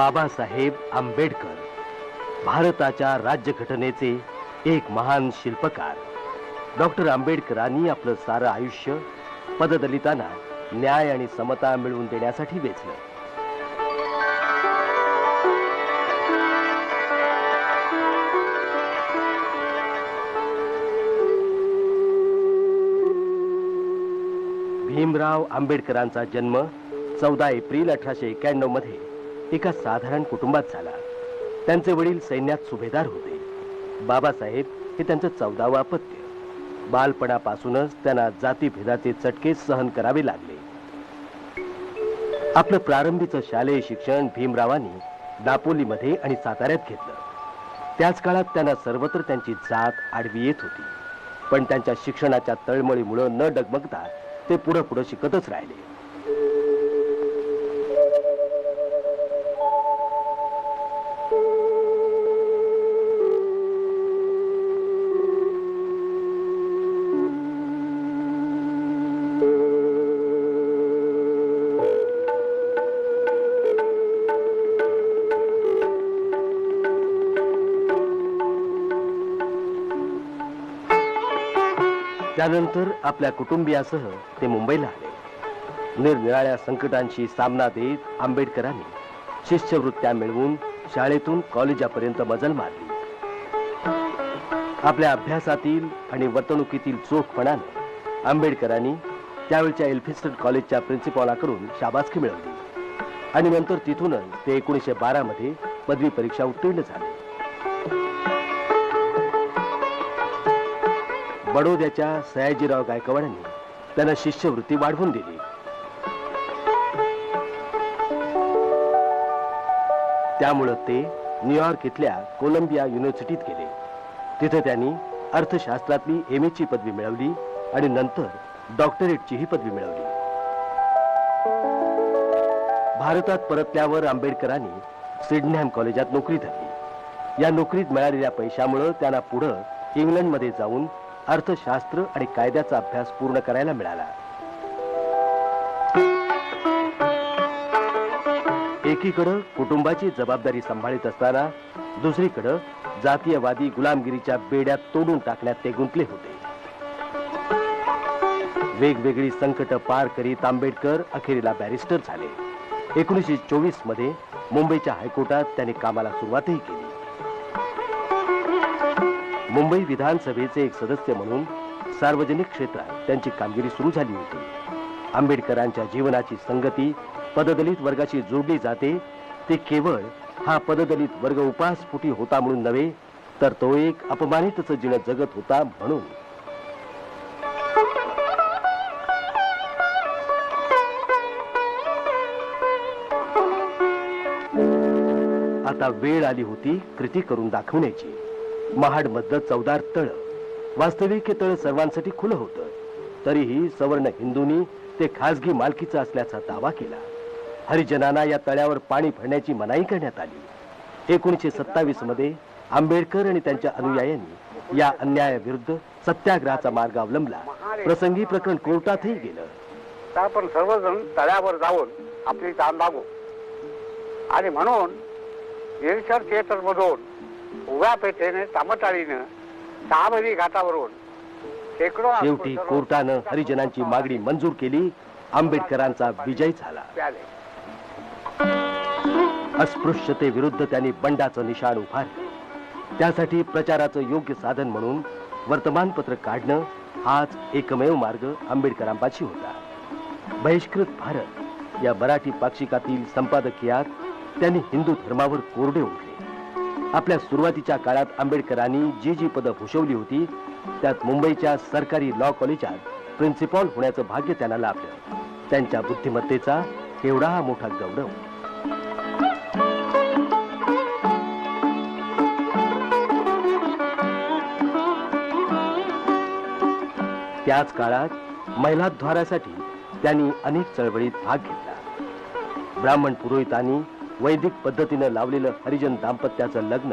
बाबासाहेब आंबेडकर भारताच्या राज्यघटनेचे एक महान शिल्पकार. डॉक्टर आंबेडकरांनी आपलं सारं आयुष्य पददलितांना न्याय आणि समता मिळवून देण्यासाठी वेचलं. भीमराव आंबेडकरांचा जन्म चौदा एप्रिल अठराशे एक्क्याण्णवमध्ये एका साधारण कुटुंबात झाला. त्यांचे वडील सैन्यात सुभेदार होते. बाबासाहेब हे त्यांचं चौदावं अपत्य. बालपणापासूनच त्यांना जातीभेदाचे चटके सहन करावे लागले. आपलं प्रारंभीचं शालेय शिक्षण भीमरावांनी दापोलीमध्ये आणि साताऱ्यात घेतलं. त्याच काळात त्यांना सर्वत्र त्यांची जात आडवी येत होती. पण त्यांच्या शिक्षणाच्या तळमळीमुळं न डगमगता ते पुढं पुढं शिकतच राहिले. त्यानंतर आपल्या कुटुंबियासह ते मुंबईला आले. निरनिराळ्या संकटांशी सामना देत आंबेडकरांनी शिष्यवृत्त्या मिळवून शाळेतून कॉलेजापर्यंत मजल मारली. आपल्या अभ्यासातील आणि वर्तणुकीतील चोखपणाने आंबेडकरांनी त्यावेळच्या एल्फिस्टन कॉलेजच्या प्रिन्सिपॉलाकडून शाबासकी मिळवली. आणि नंतर तिथूनच ते एकोणीसशे बारा मध्ये पदवी परीक्षा उत्तीर्ण झाली. बडोद्याच्या सयाजीराव गायकवाडांनी त्यांना शिष्यवृत्ती वाढवून दिली. त्यामुळं ते न्यूयॉर्क इथल्या कोलंबिया युनिव्हर्सिटीत गेले. तिथे त्यांनी अर्थशास्त्रातली एम ची पदवी मिळवली आणि नंतर डॉक्टरेटची ही पदवी मिळवली. भारतात परतल्यावर आंबेडकरांनी सिडनहॅम कॉलेजात नोकरी धरली. या नोकरीत मिळालेल्या पैशामुळं त्यांना पुढं इंग्लंडमध्ये जाऊन अर्थशास्त्र आणि कायद्याचा अभ्यास पूर्ण करायला मिळाला. एकीकडं कुटुंबाची जबाबदारी सांभाळीत असताना दुसरीकडं जातीयवादी गुलामगिरीच्या बेड्यात तोडून टाकण्यात ते गुंतले होते. वेगवेगळी संकट पार करीत आंबेडकर अखेरीला बॅरिस्टर झाले. एकोणीसशे चोवीसमध्ये मुंबईच्या हायकोर्टात त्यांनी कामाला सुरुवातही केली. मुंबई विधानसभेचे एक सदस्य म्हणून सार्वजनिक क्षेत्रात त्यांची कामगिरी सुरू झाली होती. आंबेडकरांच्या जीवनाची संगती पददलित वर्गाशी जोडली जाते ते केवळ हा पददलित वर्ग उपासपुटी होता म्हणून नव्हे तर तो एक अपमानितच जीण जगत होता म्हणून. आता वेळ आली होती कृती करून दाखवण्याची. महाड मधलं चौदार तळ. वास्तविक हे तळ सर्वांसाठी खुलं होतं. तरीही सवर्ण हिंदूंनी ते खासगी मालकीचं असल्याचा दावा केला. हरिजनांना या तळ्यावर पाणी भरण्याची मनाई करण्यात आली. एकोणीसशे सत्तावीसमध्ये आंबेडकर आणि त्यांच्या अनुयायांनी या अन्यायाविरुद्ध सत्याग्रहाचा मार्ग अवलंबला. प्रसंगी प्रकरण कोर्टातही गेलं. तर आपण सर्वजण तळ्यावर जाऊन आपली दान लागू आणि म्हणून निरीक्षर थिएटर मधून उभ्या पेठेने तामटाळीनं सहामधी घाटावरून शेकडो शेवटी कोर्टानं हरिजनांची मागणी मंजूर केली. आंबेडकरांचा विजय झाला. प्याले. अस्पृश्यतेविरुद्ध त्यांनी बंडाचं निशाण उभारलं. त्यासाठी प्रचाराचं योग्य साधन म्हणून वर्तमानपत्र काढणं हाच एकमेव मार्ग आंबेडकरांपाशी होता. बहिष्कृत भारत या मराठी पाक्षिकातील संपादकीयात त्यांनी हिंदू धर्मावर कोरडे उठले. आपल्या सुरुवातीच्या काळात आंबेडकरांनी जी जी पदं भूषवली होती त्यात मुंबईच्या सरकारी लॉ कॉलेजात प्रिन्सिपॉल होण्याचं भाग्य त्यांना लाभलं. त्यांच्या बुद्धिमत्तेचा केवढा हा मोठा गौरव. त्याच काळात महिलाद्वारासाठी त्यांनी अनेक चळवळीत भाग घेतला. ब्राह्मण पुरोहितांनी वैदिक पद्धतीनं लावलेलं हरिजन दाम्पत्याचं लग्न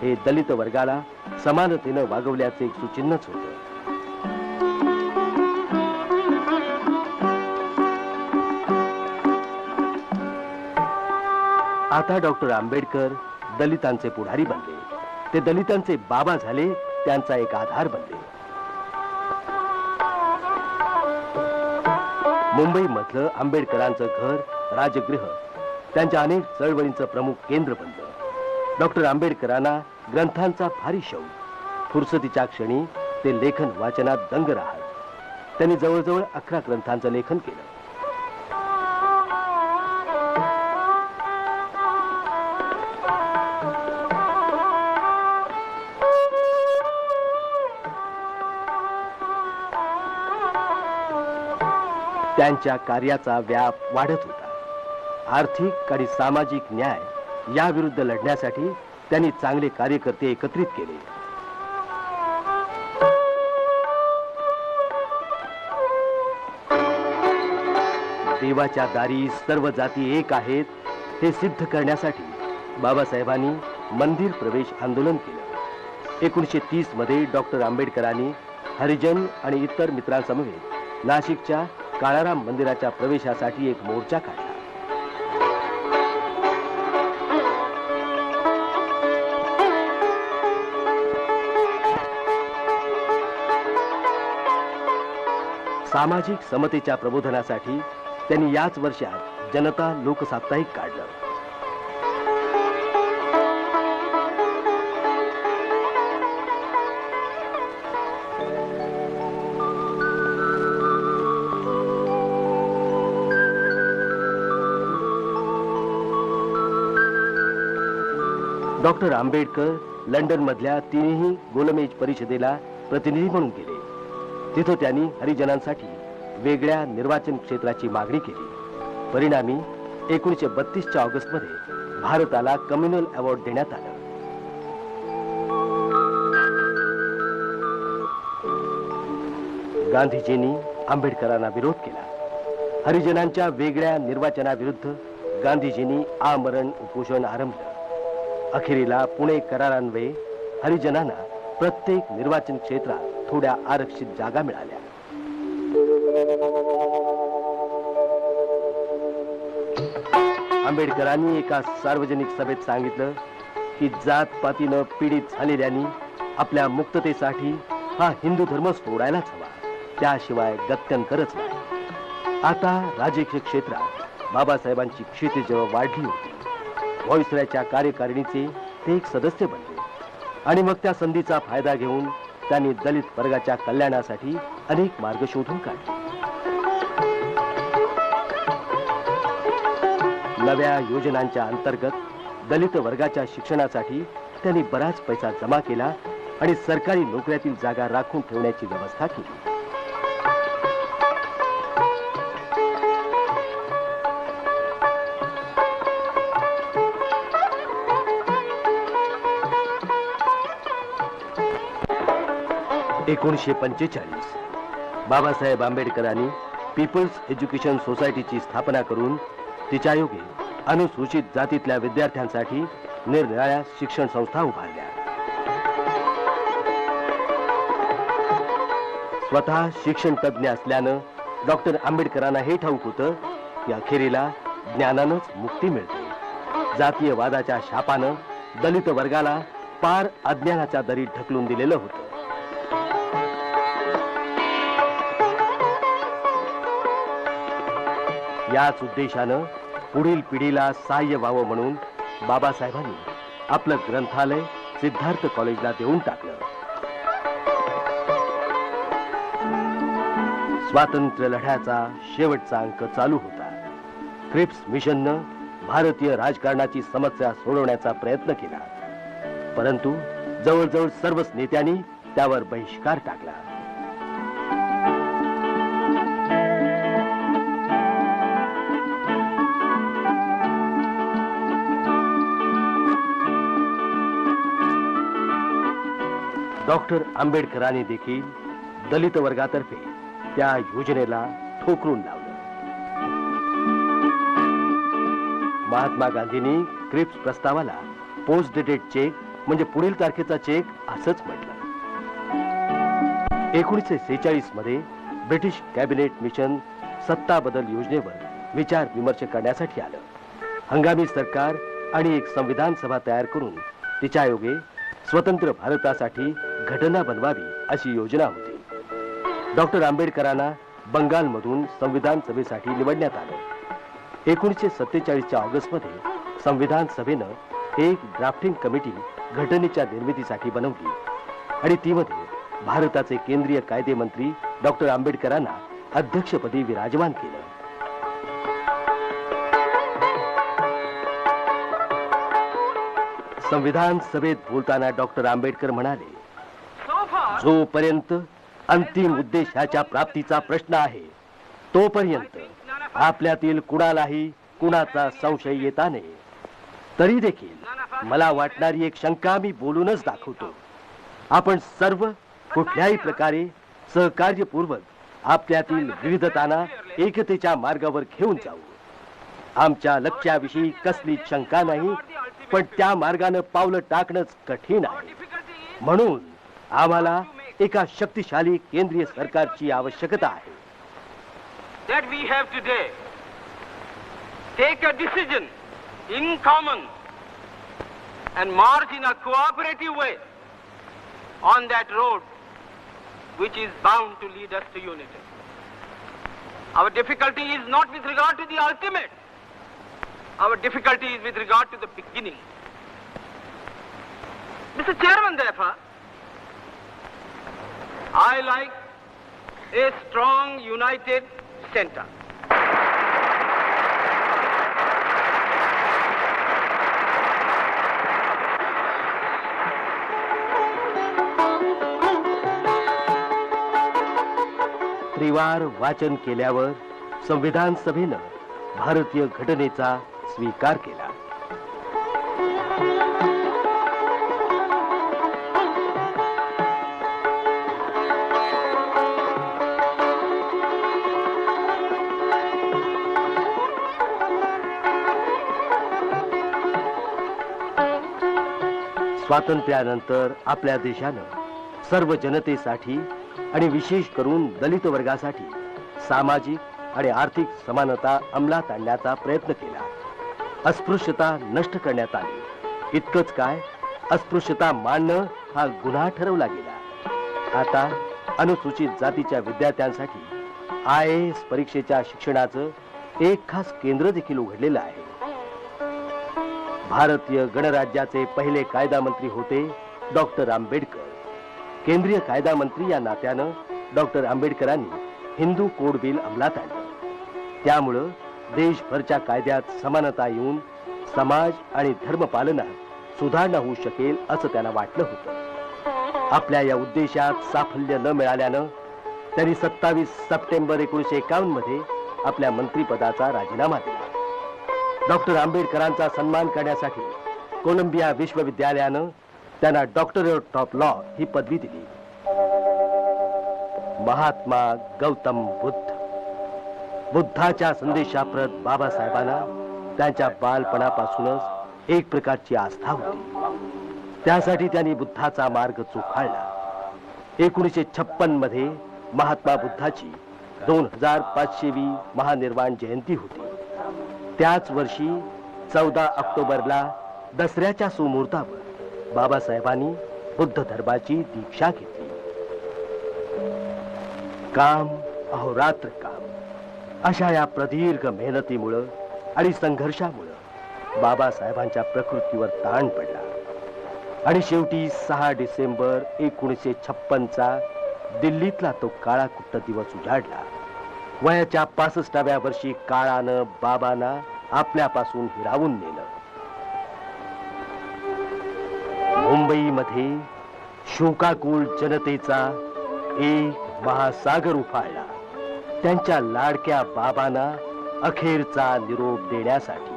हे दलित वर्गाला समानतेनं वागवल्याचं एक सुचिन्हच होतं. आता डॉक्टर आंबेडकर दलितांचे पुढारी बनले. ते दलितांचे बाबा झाले त्यांचा एक आधार बनले. मुंबईमधलं आंबेडकरांचं घर राजगृह त्यांच्या अनेक चळवळींचं प्रमुख केंद्र बनलं. डॉक्टर आंबेडकरांना ग्रंथांचा भारी शौक. फुरसतीच्या क्षणी ते लेखन वाचनात दंग राहत त्यांनी जवळजवळ अकरा ग्रंथांचं लेखन केलं. त्यांच्या कार्याचा व्याप वाढत होता. आर्थिक आणि सामाजिक न्याय याविरुद्ध लढण्यासाठी त्यांनी चांगले कार्यकर्ते एकत्रित केले. देवाच्या दारी सर्व जाती एक आहेत हे सिद्ध करण्यासाठी बाबासाहेबांनी मंदिर प्रवेश आंदोलन केलं. एकोणीसशे तीसमध्ये डॉक्टर आंबेडकरांनी हरिजन आणि इतर मित्रांसमवेत नाशिकच्या काळाराम मंदिराच्या प्रवेशासाठी एक मोर्चा काढला. सामाजिक समतेच्या प्रबोधनासाठी त्यांनी याच वर्षात जनता लोकसाप्ताहिक काढलं. डॉक्टर आंबेडकर लंडन मधल्या तिन्ही गोलमेज परिषदेला प्रतिनिधी म्हणून गेले. तिथं त्यांनी हरिजनांसाठी वेगळ्या निर्वाचन क्षेत्राची मागणी केली. परिणामी एकोणीसशे बत्तीसच्या ऑगस्टमध्ये भारताला कम्युनल अवॉर्ड देण्यात आला. गांधीजींनी आंबेडकरांना विरोध केला. हरिजनांच्या वेगळ्या निर्वाचनाविरुद्ध गांधीजींनी आमरण उपोषण आरंभलं. अखेरीला पुणे करारान्वये हरिजनांना प्रत्येक निर्वाचन क्षेत्रात थोड्या आरक्षित जागा मिळाल्या. आंबेडकरांनी एका सार्वजनिक सभेत सांगितलं की जात पातीनं पीडित झालेल्यांनी आपल्या मुक्ततेसाठी हा हिंदू धर्म सोडायलाच हवा. त्याशिवाय गत्यंतरच नाही. आता राजकीय क्षेत्रात बाबासाहेबांची क्षितिज वाढली होती. व्हॉइसरायच्या कार्यकारिणीचे ते एक सदस्य बनले. आणि मग त्या संधीचा फायदा घेऊन त्यांनी दलित वर्गाच्या कल्याणासाठी अनेक मार्ग शोधून काढले. नव्या योजनांच्या अंतर्गत दलित वर्गाच्या शिक्षणासाठी त्यांनी बराच पैसा जमा केला आणि सरकारी नोकऱ्यातील जागा राखून ठेवण्याची व्यवस्था केली. एकोणीसशे पंचेचाळीस. बाबासाहेब आंबेडकरांनी पीपल्स एज्युकेशन सोसायटीची स्थापना करून तिच्या योगे अनुसूचित जातीतल्या विद्यार्थ्यांसाठी निरनिराळ्या शिक्षण संस्था उभारल्या. स्वतः शिक्षण तज्ज्ञ असल्यानं डॉक्टर आंबेडकरांना हे ठाऊक होतं की अखेरीला ज्ञानानंच मुक्ती मिळते. जातीयवादाच्या शापानं दलित वर्गाला पार अज्ञानाच्या दरी ढकलून दिलेलं होतं. याच उद्देशानं पुढील पिढीला सहाय्य व्हावं म्हणून बाबासाहेबांनी आपलं ग्रंथालय सिद्धार्थ कॉलेजला देऊन टाकलं. स्वातंत्र्य लढ्याचा शेवटचा अंक चालू होता. क्रिप्स मिशननं भारतीय राजकारणाची समस्या सोडवण्याचा प्रयत्न केला. परंतु जवळजवळ सर्वच नेत्यांनी त्यावर बहिष्कार टाकला. डॉक्टर आंबेडकरांनी देखील दलित वर्गातर्फे त्या योजनेला ठोकरून लावलं. महात्मा गांधींनी क्रिप्स प्रस्तावाला पोस्ट डेटेड चेक म्हणजे पुढील तारखेचा चेक असंच म्हटलं. एकोणीसशे सेहेचाळीसमध्ये ब्रिटिश कॅबिनेट मिशन सत्ता बदल योजनेवर विचार विमर्श करण्यासाठी आलं. हंगामी सरकार आणि एक संविधान सभा तयार करून तिच्या योगे स्वतंत्र भारतासाठी घटना बनवावी अशी योजना होती. डॉक्टर आंबेडकरांना बंगालमधून संविधान सभेसाठी निवडण्यात आलं. एकोणीसशे सत्तेचाळीसच्या ऑगस्टमध्ये संविधान सभेनं एक ड्राफ्टिंग कमिटी घटनेच्या निर्मितीसाठी बनवली. आणि तीमध्ये भारताचे केंद्रीय कायदे मंत्री डॉक्टर आंबेडकरांना अध्यक्षपदी विराजमान केलं. संविधान सभेत बोलताना डॉक्टर आंबेडकर म्हणाले जोपर्यंत अंतिम उद्देशाच्या प्राप्तीचा प्रश्न आहे तोपर्यंत आपल्यातील कुणालाही कुणाचा संशय येता नये. तरी देखील मला वाटणारी एक शंका मी बोलूनच दाखवतो. आपण सर्व कुठल्याही प्रकारे सहकार्यपूर्वक आपल्यातील विविधताना एकतेच्या मार्गावर घेऊन जाऊ. आमच्या लक्ष्याविषयी कसली शंका नाही पण त्या मार्गानं पावलं टाकणंच कठीण आहे. म्हणून आम्हाला एका शक्तिशाली केंद्रीय सरकारची आवश्यकता आहे that we have today take a decision in common and march in a cooperative way on that road which is bound to lead us to unity. Our difficulty is not with regard to the ultimate. Our difficulty is with regard to the beginning. Mr. Chairman, therefore, I like a strong, united center. त्रिवार वाचन केल्यावर संविधान सभेनं भारतीय घटनेचा स्वीकार केला स्वातंत्र्यानंतर आपल्या देशानं सर्व जनतेसाठी आणि विशेष करून दलित वर्गासाठी सामाजिक आणि आर्थिक समानता अंमलात आणण्याचा प्रयत्न केला. अस्पृश्यता नष्ट करण्यात आली. इतकंच काय अस्पृश्यता मानणं हा गुन्हा ठरवला गेला. आता अनुसूचित जातीच्या विद्यार्थ्यांसाठी आय एस परीक्षेच्या शिक्षणाचं एक खास केंद्र देखील उघडलेलं आहे. भारतीय गणराज्याचे पहिले कायदा मंत्री होते डॉक्टर आंबेडकर. केंद्रीय कायदा मंत्री या नात्यानं डॉक्टर आंबेडकरांनी हिंदू कोड बिल अंमलात आणलं. त्यामुळं देशभरच्या कायद्यात समानता येऊन समाज आणि धर्मपालनात सुधारणा होऊ शकेल असं त्यांना वाटलं होतं. आपल्या या उद्देशात साफल्य न मिळाल्यानं त्यांनी सत्तावीस सप्टेंबर एकोणीशे एकावन्नमध्ये आपल्या मंत्रिपदाचा राजीनामा दिला. डॉक्टर आंबेडकरांचा सन्मान करण्यासाठी कोलंबिया विश्वविद्यालयानं त्यांना डॉक्टरेट ऑफ लॉ ही पदवी दिली. महात्मा गौतम बुद्ध. बुद्धाच्या संदेशाप्रत बाबासाहेबांना त्यांच्या बालपणापासूनच एक प्रकारची आस्था होती. त्यासाठी त्यांनी बुद्धाचा मार्ग चोखाळला. एकोणीसशे छप्पनमध्ये महात्मा बुद्धाची दोन हजार पाचशेवी महानिर्वाण जयंती होती. त्याच वर्षी चौदा ऑक्टोबरला दसऱ्याच्या सुमुहूर्तावर बाबासाहेबांनी बुद्ध धर्माची दीक्षा घेतली. काम अहोरात्र काम. अशा या प्रदीर्घ मेहनतीमुळं आणि संघर्षामुळं बाबासाहेबांच्या प्रकृतीवर ताण पडला. आणि शेवटी सहा डिसेंबर एकोणीसशे छप्पनचा दिल्लीतला तो काळा कुट्ट दिवस उजाडला. वयाच्या पासष्टाव्या वर्षी काळानं बाबांना आपल्यापासून हिरावून नेलं. मुंबईमध्ये शोकाकुल जनतेचा एक महासागर उफाळला. त्यांच्या लाडक्या बाबांना अखेरचा निरोप देण्यासाठी.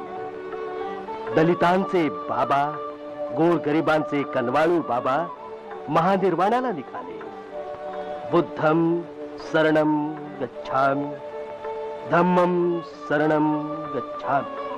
दलितांचे बाबा गोरगरिबांचे कनवाळू बाबा महानिर्वाणाला निघाले. बुद्धम शरणम गच्छामि. धम्मम शरणम गच्छामि.